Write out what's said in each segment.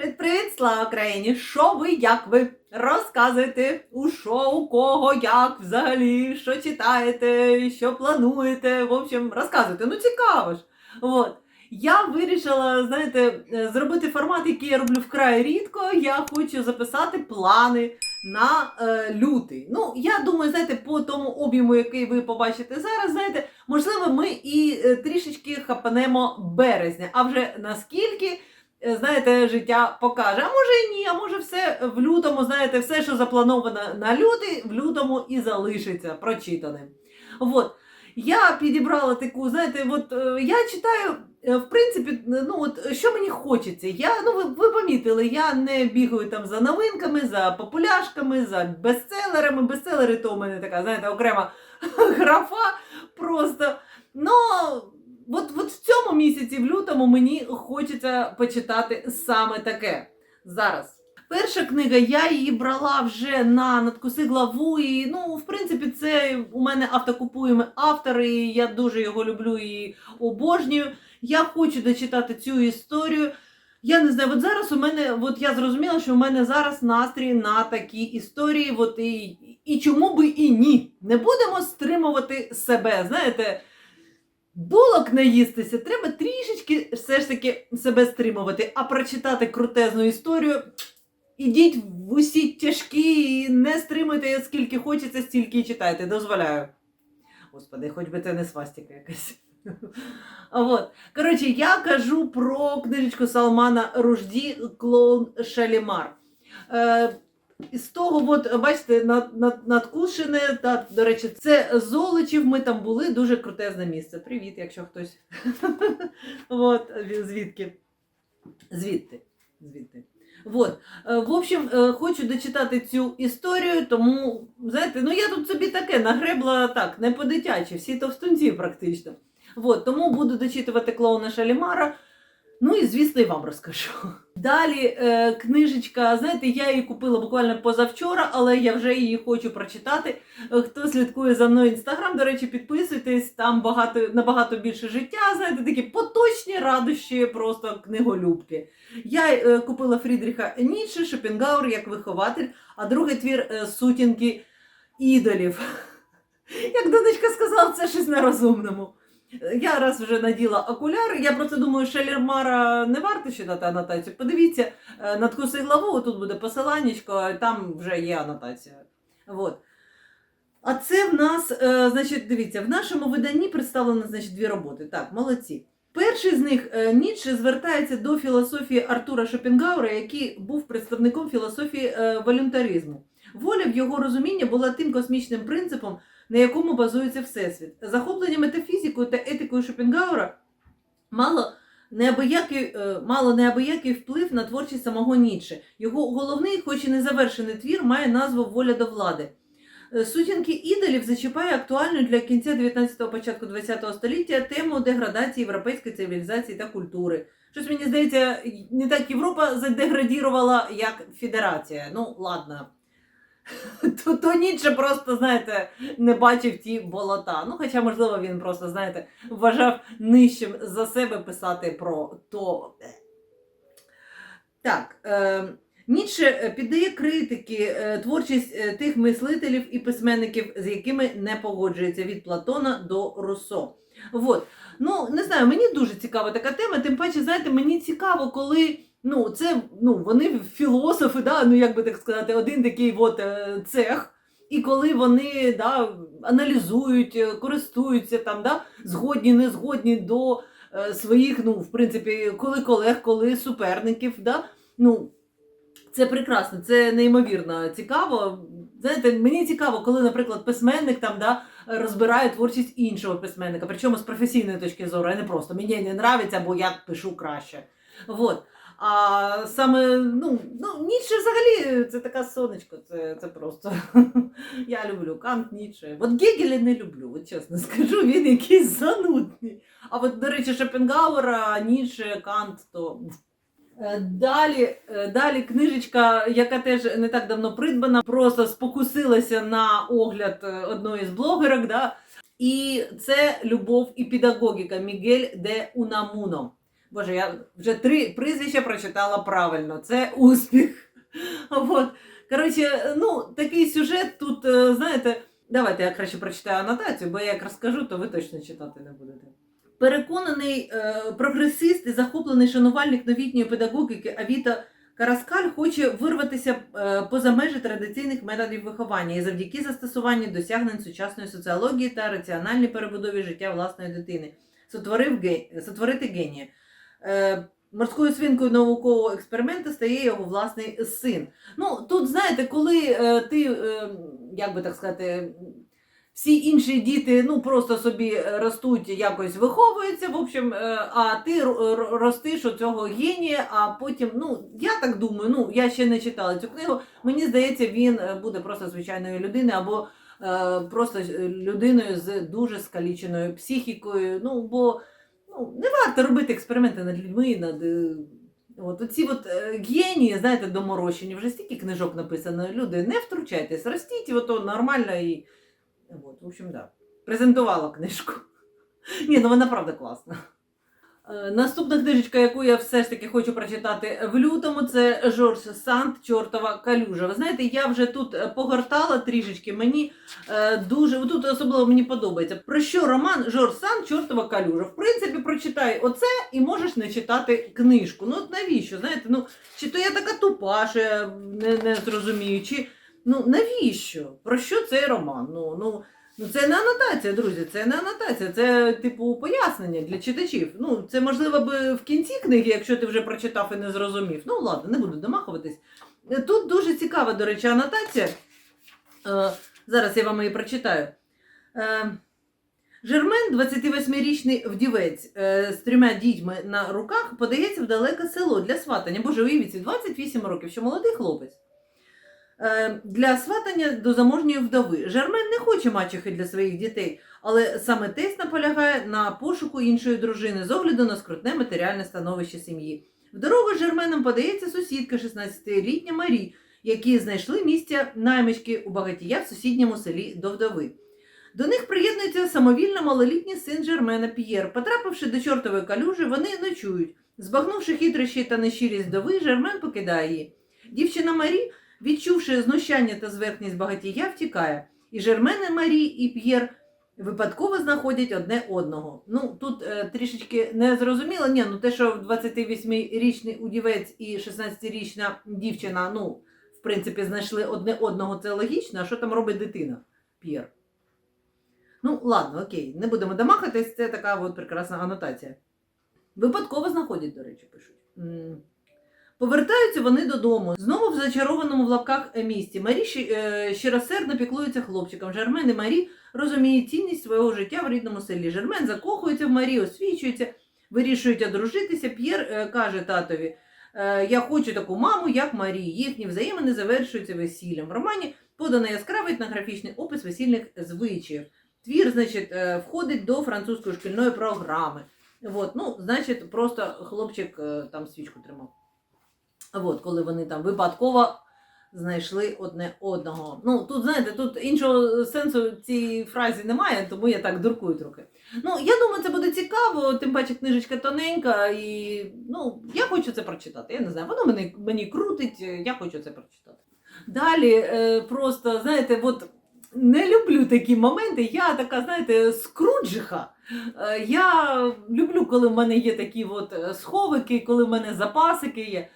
Привіт-привіт, слава Україні! Що ви, як ви? Розказуєте, у що, у кого, як взагалі, що читаєте, що плануєте. В общем, розказуйте. Ну цікаво ж. От. Я вирішила, знаєте, е, зробити формат, який я роблю вкрай рідко. Я хочу записати плани на е, лютий. Ну, я думаю, знаєте, по тому об'єму, який ви побачите зараз, знаєте, можливо, ми і е, трішечки хапанемо березня. А вже наскільки, знаєте, життя покаже. А може і ні, а може все в лютому, знаєте, все, що заплановано на лютий, в лютому і залишиться прочитаним. От. Я підібрала таку, знаєте, от е, я читаю, е, в принципі, ну от що мені хочеться. Я, ну ви, ви помітили, я не бігаю там за новинками, за популяшками, за бестселерами. Бестселери то у мене така, знаєте, окрема графа просто. Ну, от, от в цьому місяці, в лютому, мені хочеться почитати саме таке. Зараз. Перша книга, я її брала вже на надкуси главу. І, ну, в принципі, це у мене автокупуємий автор, і я дуже його люблю і обожнюю. Я хочу дочитати цю історію. Я не знаю, от зараз у мене, от я зрозуміла, що у мене зараз настрій на такі історії. От і, і чому би і ні? Не будемо стримувати себе. Знаєте, булок не їстися, треба трішечки все ж таки себе стримувати, а прочитати крутезну історію. Ідіть в усі тяжкі і не стримуйте, скільки хочеться, стільки і читайте, дозволяю. Господи, хоч би це не свастика якась. От. Коротше, я кажу про книжечку Салмана Ружді Клоун Шалімар. Е, з того, от, бачите, над, над, надкушене, та, до речі, це Золочів, ми там були, дуже крутезне місце. Привіт, якщо хтось. От, звідки? Звідти. Звідти. Вот. Е, В общем, е, хочу дочитати цю історію, тому, знаєте, ну я тут собі таке нагребла так, не по-дитячі, всі товстунці практично. Вот, тому буду дочитувати клоуна Шалімара. Ну і звісно, і вам розкажу. Далі е, книжечка, знаєте, я її купила буквально позавчора, але я вже її хочу прочитати. Е, Хто слідкує за мною інстаграм, до речі, підписуйтесь, там багато, набагато більше життя, знаєте, такі поточні радощі, просто книголюбки. Я е, купила Фрідріха Ніцше, Шопенгауер як вихователь, а другий твір е, сутінки ідолів. Як донечка сказала, це щось на розумному. Я раз вже наділа окуляри, я просто думаю, Шелермара не варто читати анотацію. Подивіться, е, надкуси главу, тут буде посиланнячко, там вже є анотація. Вот. А це в нас, е, значить, дивіться, в нашому виданні представлено значить, дві роботи. Так, молодці. Перший з них е, Ніцше звертається до філософії Артура Шопенгауера, який був представником філософії волюнтаризму. Воля в його розумінні була тим космічним принципом, на якому базується Всесвіт. Захоплення метафізикою та етикою Шопенгауера мало неабиякий, е, мало неабиякий вплив на творчість самого Ніцше. Його головний, хоч і незавершений твір, має назву Воля до влади. Е, Сутінки ідолів зачіпає актуальну для кінця 19-го, початку 20-го століття тему деградації європейської цивілізації та культури. Щось мені здається, не так Європа задеградірувала, як Федерація. Ну, ладно. То, то Ніцше просто, знаєте, не бачив ті болота. Ну, хоча, можливо, він просто, знаєте, вважав нижчим за себе писати про то. Так. Е, Ніцше е, піддає критики е, творчість е, тих мислителів і письменників, з якими не погоджується від Платона до Руссо. Вот. Ну, не знаю, мені дуже цікава така тема, тим паче, знаєте, мені цікаво, коли. Ну, це ну, вони філософи, да, ну як би так сказати, один такий от е, цех. І коли вони да, аналізують, е, користуються там, да, згодні, не згодні до е, своїх, ну, в принципі, коли колег, коли суперників, да, ну, це прекрасно, це неймовірно цікаво. Знаєте, мені цікаво, коли, наприклад, письменник там да, розбирає творчість іншого письменника, причому з професійної точки зору, а не просто мені не подобається, бо я пишу краще. Вот. А саме, ну, ну, Ніцше взагалі це така сонечко, це, це просто. Я люблю Кант Ніцше. От Гегеля не люблю, от чесно скажу, він якийсь занудний. А от, до речі, Шопенгауера, Ніцше, Кант, то. Е, Далі, е, далі книжечка, яка теж не так давно придбана, просто спокусилася на огляд е, одної з блогерок. Да? І це Любов і педагогіка Мігель де Унамуно. Боже, я вже три прізвища прочитала правильно. Це успіх. От. Коротше, ну, такий сюжет тут, е, знаєте, давайте я краще прочитаю анотацію, бо я як розкажу, то ви точно читати не будете. Переконаний е, прогресист і захоплений шанувальник новітньої педагогіки Авіта Караскаль хоче вирватися е, поза межі традиційних методів виховання і завдяки застосуванню досягнень сучасної соціології та раціональній перебудові життя власної дитини. Сотворив ге- сотворити генія. Е, Морською свинкою наукового експерименту стає його власний син. Ну, тут, знаєте, коли е, ти, е, як би так сказати, всі інші діти ну, просто собі ростуть, якось виховуються, в общем, а ти ростиш у цього генія, а потім, ну, я так думаю, ну, я ще не читала цю книгу, мені здається, він буде просто звичайною людиною або е, просто людиною з дуже скаліченою психікою. Ну, бо ну, не варто робити експерименти над людьми, над. е, От оці от е, генії, знаєте, доморощені, вже стільки книжок написано. Люди, не втручайтесь, ростіть, ото нормально і. От, в общем, да. Презентувала книжку. Ні, ну вона правда класна. Е, Наступна книжечка, яку я все ж таки хочу прочитати в лютому, це Жорж Санд Чортова калюжа. Ви знаєте, я вже тут е, погортала трішечки. Мені е, дуже тут особливо мені подобається. Про що роман Жорж Санд Чортова калюжа? В принципі, прочитай оце і можеш не читати книжку. Ну от навіщо? Знаєте, ну чи то я така тупа, що я не, не зрозумію, чи ну навіщо? Про що цей роман? Ну ну. Ну, це не анотація, друзі, це не анотація, це типу пояснення для читачів. Ну, це можливо би в кінці книги, якщо ти вже прочитав і не зрозумів. Ну, ладно, не буду домахуватись. Е, Тут дуже цікава, до речі, анотація. Е, зараз я вам її прочитаю. Е, Жермен, 28-річний вдівець з трьома дітьми на руках, подається в далеке село для сватання. Боже, уявіть, 28 років, що молодий хлопець. Е, Для сватання до заможньої вдови. Жермен не хоче мачехи для своїх дітей, але саме тесть наполягає на пошуку іншої дружини з огляду на скрутне матеріальне становище сім'ї. В дорогу з Жерменом подається сусідка 16-літня Марі, які знайшли місця наймички у багатія в сусідньому селі до вдови. До них приєднується самовільно малолітній син Жермена П'єр. Потрапивши до чортової калюжі, вони ночують. Збагнувши хитрощі та нещирість вдови, Жермен покидає її. Дівчина Марі, відчувши знущання та зверхність багатія, втікає. І Жермен, і Марі, і П'єр випадково знаходять одне одного. Ну, тут е, трішечки не зрозуміло. Ні, ну те, що 28-річний удівець і 16-річна дівчина, ну, в принципі, знайшли одне одного, це логічно. А що там робить дитина? П'єр. Ну, ладно, окей, не будемо домахатись, це така от прекрасна анотація. Випадково знаходять, до речі, пишуть. Повертаються вони додому. Знову в зачарованому в лапках е, місті. Марі е, щиросердно піклується хлопчиком. Жермен і Марі розуміють цінність свого життя в рідному селі. Жермен закохується в Марі, освічується, вирішують одружитися. П'єр е, каже татові: Я хочу таку маму, як Марі. Їхні взаємини завершуються весіллям. В романі подано яскравий етнографічний опис весільних звичаїв. Твір, значить, входить до французької шкільної програми. От, ну, значить, просто хлопчик там свічку тримав. От, коли вони там випадково знайшли одне одного. Ну, тут, знаєте, тут іншого сенсу цій фразі немає, тому я так дуркую трохи. Ну, я думаю, це буде цікаво, тим паче книжечка тоненька, і ну, я хочу це прочитати. Я не знаю, воно мені, мені крутить, я хочу це прочитати. Далі, е, просто, знаєте, от не люблю такі моменти. Я така, знаєте, скруджиха. Е, Я люблю, коли в мене є такі от е, сховики, коли в мене запасики є.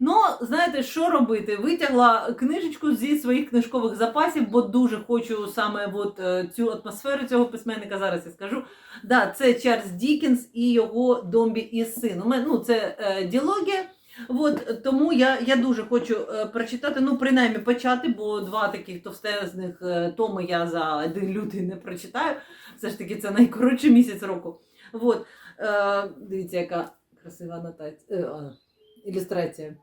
Ну, знаєте, що робити? Витягла книжечку зі своїх книжкових запасів, бо дуже хочу саме от, е, цю атмосферу цього письменника. Зараз я скажу. Да, це Чарльз Дікінс і його Домбі і син. У мене ну, це е, діалогія. От, тому я, я дуже хочу е, прочитати, ну, принаймні почати, бо два таких товстезних е, томи я за один лютий не прочитаю. Все ж таки, це найкоротший місяць року. От, е, дивіться, яка красива анотація, е, а, ілюстрація.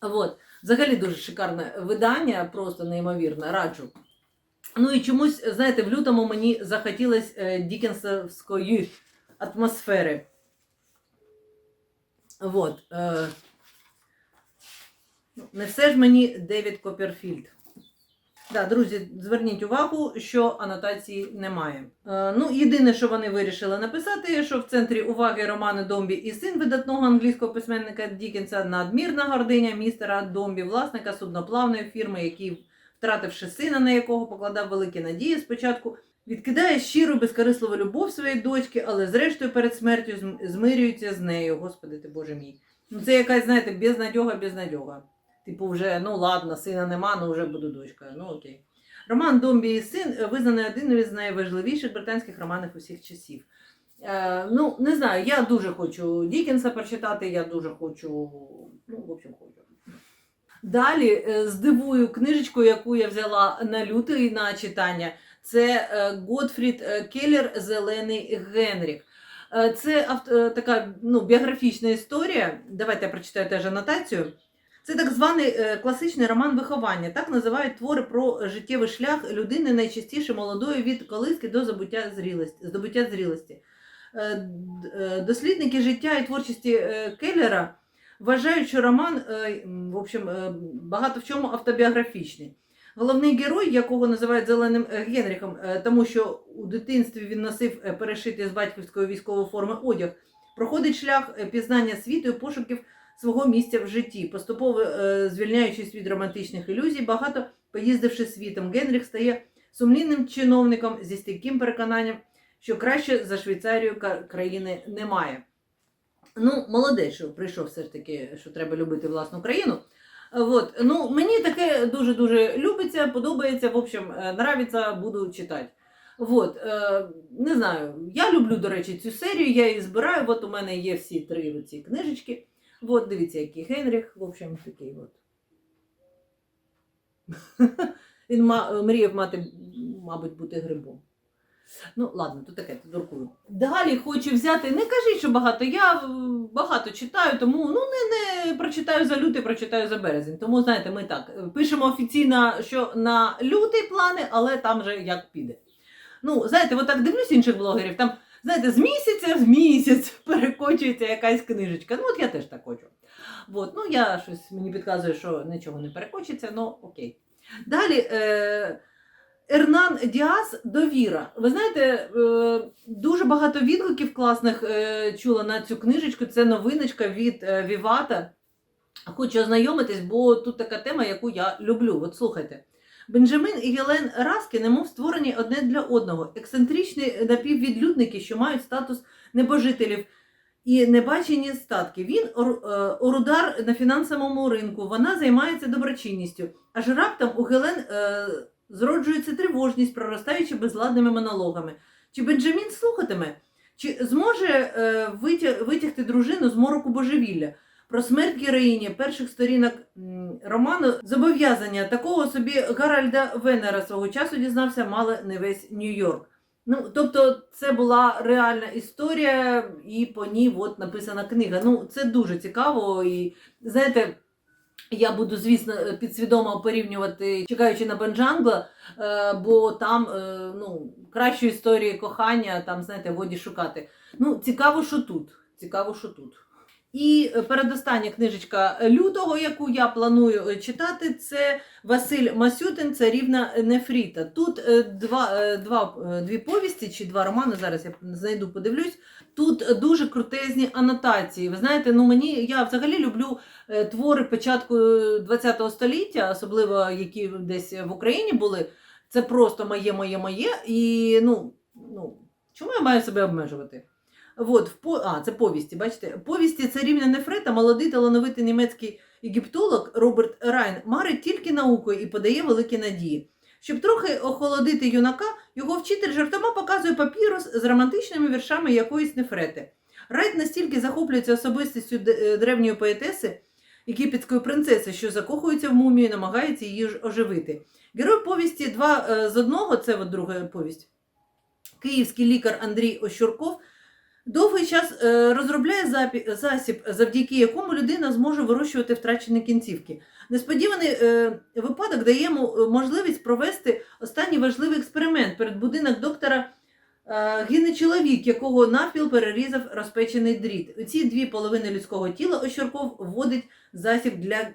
От. Взагалі дуже шикарне видання, просто неймовірне, раджу. Ну і чомусь, знаєте, в лютому мені захотілося е, дікенсовської атмосфери. От. Е, ну, не все ж мені Девід Копперфільд. Да, друзі, зверніть увагу, що анотації немає. Е, ну, єдине, що вони вирішили написати, що в центрі уваги романи Домбі і син видатного англійського письменника Дікенса надмірна гординя містера Домбі, власника судноплавної фірми, який, втративши сина, на якого покладав великі надії спочатку, відкидає щиру безкорисливу любов своєї дочки, але зрештою перед смертю змирюється з нею. Господи ти Боже мій. Ну це якась, знаєте, безнадьога, безнадьога. Типу, вже, ну ладно, сина нема, ну вже буду дочкою. Ну окей. Роман Домбі і син визнаний один із найважливіших британських романів усіх часів. Е, ну, не знаю, я дуже хочу Дікенса прочитати, я дуже хочу. Ну, в общем, хочу. Далі е, здивую книжечку, яку я взяла на лютий на читання. Це е, Готфрід е, Келлер Зелений Генріх. Е, Це авт- е, така ну, біографічна історія. Давайте я прочитаю теж анотацію. Це так званий е, класичний роман виховання. Так називають твори про життєвий шлях людини найчастіше молодої від колиски до забуття зрілості, здобуття зрілості. Е, е, Дослідники життя і творчості Келлера вважають, що роман в общем, багато в чому автобіографічний. Головний герой, якого називають зеленим Генріхом, тому що у дитинстві він носив перешитий з батьківської військової форми одяг, проходить шлях пізнання світу і пошуків свого місця в житті, поступово е, звільняючись від романтичних ілюзій, багато поїздивши світом, Генріх стає сумлінним чиновником зі стійким переконанням, що краще за Швейцарію країни немає. Ну, молодець, що прийшов все ж таки, що треба любити власну країну. От. Ну, мені таке дуже-дуже любиться, подобається, в общем, е, нравиться, буду читати. Вот, е, не знаю, я люблю, до речі, цю серію, я її збираю. От у мене є всі три ці книжечки. От, дивіться, який Генріх, в общем, такий от. Він ма- мріяв мати, мабуть, бути грибом. Ну, ладно, то таке, то дуркую. Далі хочу взяти, не кажіть, що багато. Я е, багато читаю, тому ну не, не прочитаю за лютий, прочитаю за березень. Тому, знаєте, ми так е, пишемо офіційно, що на лютий плани, але там же як піде. Ну, знаєте, от так дивлюсь інших блогерів, там, знаєте, з місяця в місяць перекочується якась книжечка. Ну, от я теж так хочу. От, ну, я щось мені підказує, що нічого не перекочиться, ну окей. Далі. Е- Ернан Діас Довіра. Ви знаєте, е, дуже багато відгуків класних е, чула на цю книжечку. Це новиночка від е, Вівата. Хочу ознайомитись, бо тут така тема, яку я люблю. От слухайте. Бенджамин і Гелен Раски, немов створені одне для одного. Ексцентричні напіввідлюдники, що мають статус небожителів і небачені статки. Він ор- е, орудар на фінансовому ринку, вона займається доброчинністю. Аж раптом у Гелен е, зроджується тривожність, проростаючи безладними монологами. Чи Бенджамін слухатиме? Чи зможе е, витя- витягти дружину з мороку божевілля? Про смерть героїні перших сторінок роману зобов'язання такого собі Гаральда Венера свого часу дізнався мало не весь Нью-Йорк. Ну, тобто, це була реальна історія, і по ній от написана книга. Ну, це дуже цікаво. І знаєте, я буду, звісно, підсвідомо порівнювати, чекаючи на Бенджангла, е, бо там е, ну, кращої історії кохання, там, знаєте, годі шукати. Ну, цікаво, що тут. Цікаво, що тут. І е, передостання книжечка лютого, яку я планую е, читати, це Василь Масютин, Царівна Нефріта. Тут е, два, два, дві повісті чи два романи. Зараз я знайду, подивлюсь. Тут дуже крутезні анотації. Ви знаєте, ну мені я взагалі люблю твори початку ХХ століття, особливо які десь в Україні були. Це просто моє, моє, моє. І ну, ну чому я маю себе обмежувати? От, в по... А, це повісті, бачите? Повісті царівня Нефрета, молодий талановитий німецький єгіптолог Роберт Райн марить тільки наукою і подає великі надії. Щоб трохи охолодити юнака, його вчитель жартома показує папірус з романтичними віршами якоїсь Нефрети. Райт настільки захоплюється особистістю е, древньої поетеси, єгипетської принцеси, що закохується в мумію і намагається її ж оживити. Герой повісті два е, з одного, це от друга повість. Київський лікар Андрій Ощурков довгий час е, розробляє засіб, завдяки якому людина зможе вирощувати втрачені кінцівки. Несподіваний е, випадок дає йому можливість провести останній важливий експеримент перед будинок доктора. е, Гине чоловік, якого навпіл перерізав розпечений дріт. У ці дві половини людського тіла Ощурков вводить засіб для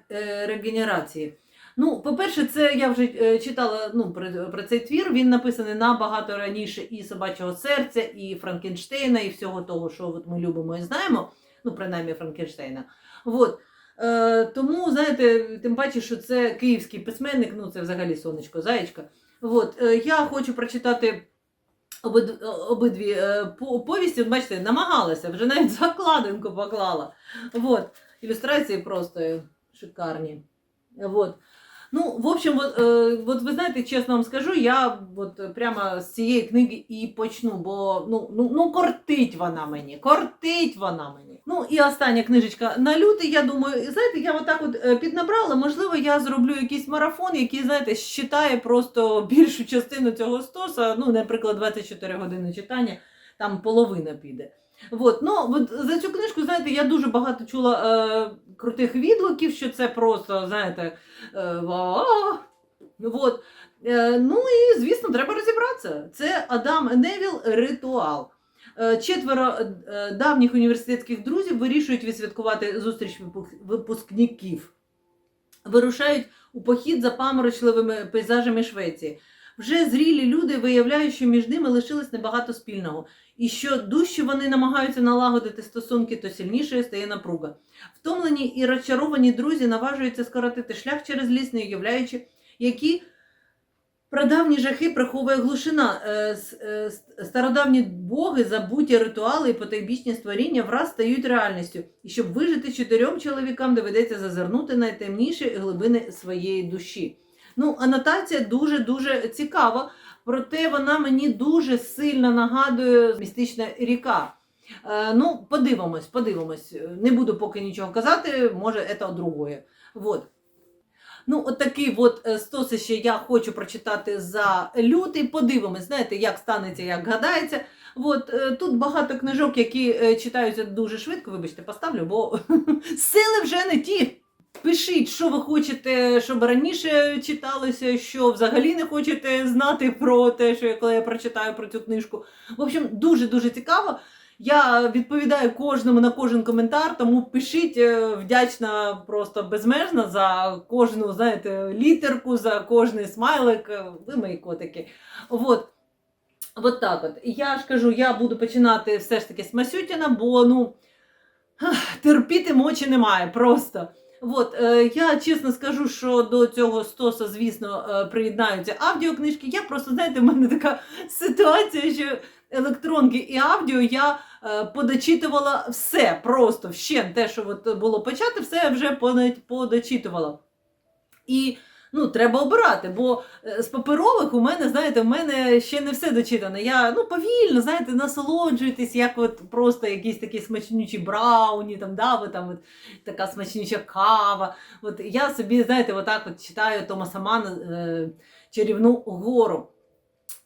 регенерації. Ну, по-перше, це я вже е, читала ну, про, про цей твір. Він написаний набагато раніше і собачого серця, і Франкенштейна, і всього того, що от ми любимо і знаємо. Ну, принаймні Франкенштейна. От. Е, тому, знаєте, тим паче, що це київський письменник, ну це взагалі сонечко, заєчка. От. Е, я хочу прочитати обид, обидві е, по- повісті. Бачите, намагалася, вже навіть закладинку поклала. От. Ілюстрації просто шикарні. Вот. Ну, в общем, вот, е, вот ви знаєте, чесно вам скажу, я от прямо з цієї книги і почну, бо ну, ну, ну кортить вона мені, кортить вона мені. Ну і остання книжечка на лютий, я думаю, знаєте, я отак от е, піднабрала, можливо, я зроблю якийсь марафон, який, знаєте, считає просто більшу частину цього стоса, ну, наприклад, 24 години читання, там половина піде. Вот. Ну, от за цю книжку, знаєте, я дуже багато чула е, крутих відгуків, що це просто, знаєте, е, вот. Е, ну і, звісно, треба розібратися. Це Адам Невіл Ритуал. Е, Четверо е, давніх університетських друзів вирішують відсвяткувати зустріч випускників. Вирушають у похід за паморочливими пейзажами Швеції. Вже зрілі люди виявляють, що між ними лишилось небагато спільного, і що дужче вони намагаються налагодити стосунки, то сильнішою стає напруга. Втомлені і розчаровані друзі наважуються скоротити шлях через ліс, не уявляючи, які прадавні жахи приховує глушина. Е, е, Стародавні боги, забуті ритуали і потайбічні створіння враз стають реальністю. І щоб вижити чотирьом чоловікам, доведеться зазирнути найтемніші глибини своєї душі. Ну, анотація дуже-дуже цікава, проте вона мені дуже сильно нагадує містична ріка. Е, ну, подивимось, подивимось. Не буду поки нічого казати, може, це другое. Вот. Ну, от такий от е, стос ще я хочу прочитати за лютий. Подивимось, знаєте, як станеться, як гадається. От, е, тут багато книжок, які читаються дуже швидко. Вибачте, поставлю, бо сили вже не ті. Пишіть, що ви хочете, щоб раніше читалося, що взагалі не хочете знати про те, що я коли я прочитаю про цю книжку. В общем, дуже-дуже цікаво. Я відповідаю кожному на кожен коментар, тому пишіть е, вдячна просто безмежно за кожну, знаєте, літерку, за кожний смайлик. Е, Ви мої котики. От. От так от. Я ж кажу, я буду починати все ж таки з Масютіна, бо ну терпіти мочі немає просто. От, е, я чесно скажу, що до цього стоса, звісно, е, приєднаються аудіокнижки. Я просто, знаєте, в мене така ситуація, що електронки і аудіо я е, подочитувала все просто вщен Те, що от було почати, все я вже подочитувала. І ну, треба обирати, бо е, з паперових у мене, знаєте, в мене ще не все дочитане. Я ну, повільно, знаєте, насолоджуйтесь, як от просто якісь такі смачнючі брауні, там, да, ви, там, от, така смачнюча кава. От я собі, знаєте, отак от читаю Томаса Мана е, Чарівну гору.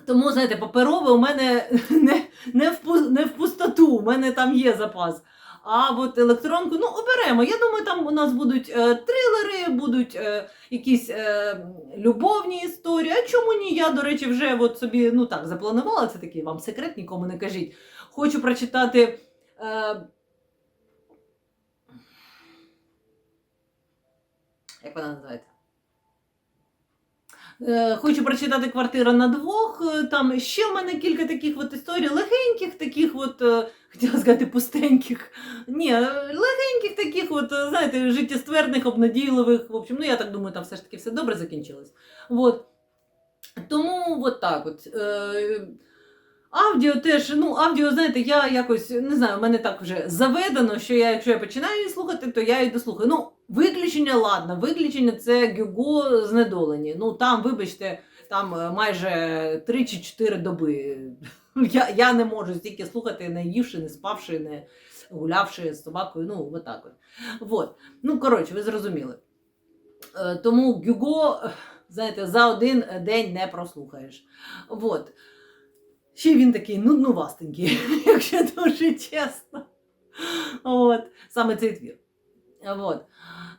Тому, знаєте, паперове у мене не, не, в, не в пустоту, у мене там є запас. А от електронку, ну, оберемо. Я думаю, там у нас будуть е, трилери, будуть е, якісь е, любовні історії. А чому ні? Я, до речі, вже от собі ну так запланувала. Це такий вам секрет, нікому не кажіть. Хочу прочитати. Е, як вона називається? Е, Хочу прочитати квартира на двох. Е, Там ще в мене кілька таких от історій, легеньких, таких от, е, хотіла сказати, пустеньких. Ні, легеньких таких, от, знаєте, життєстверних, обнадійливих. В общем, ну я так думаю, там все ж таки все добре закінчилось. От. Тому от так от. Аудіо теж, ну, аудіо, знаєте, я якось не знаю, в мене так вже заведено, що я, якщо я починаю її слухати, то я її дослухаю. Ну, виключення, ладно, виключення це Гюго знедолені. Ну там, вибачте, там е, майже 3 чи 4 доби. Я, я не можу стільки слухати, не ївши, не спавши, не гулявши з собакою. Ну, отак от. Вот. Ну, коротше, ви зрозуміли. Е, Тому Гюго, знаєте, за один день не прослухаєш. Вот. Ще він такий нуднувастенький, якщо дуже чесно. От. Саме цей твір. От.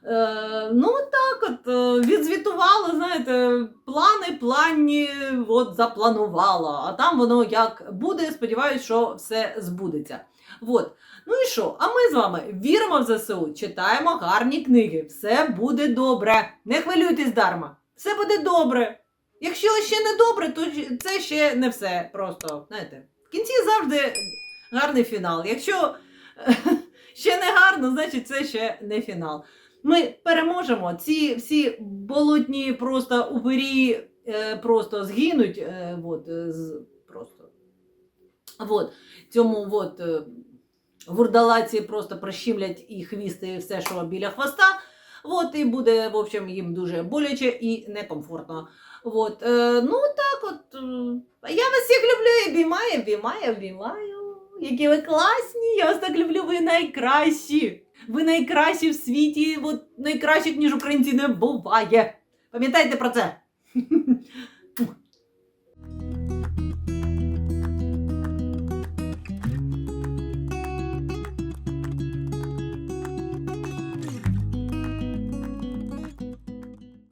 Е, ну, так от, е, відзвітувала, знаєте, плани планні от, запланувала, а там воно як буде, сподіваюся, що все збудеться. От. Ну і що? А ми з вами віримо в ЗСУ, читаємо гарні книги. Все буде добре. Не хвилюйтесь дарма. Все буде добре. Якщо ще не добре, то це ще не все. Просто, знаєте, в кінці завжди гарний фінал. Якщо ще не гарно, значить це ще не фінал. Ми переможемо. Ці всі болотні просто упирі е, просто згинуть. Е, вот, е, просто. Вот. Цьому вот, е, гурдалаці просто прищемлять і хвіст, і все, що біля хвоста. Вот, і буде, в общем, їм дуже боляче і некомфортно. От, е, ну так от. е, я вас всіх люблю і обіймаю, обіймаю, обіймаю. Які ви класні, я вас так люблю, ви найкращі. Ви найкращі в світі, от найкращих, ніж українці не буває. Пам'ятайте про це.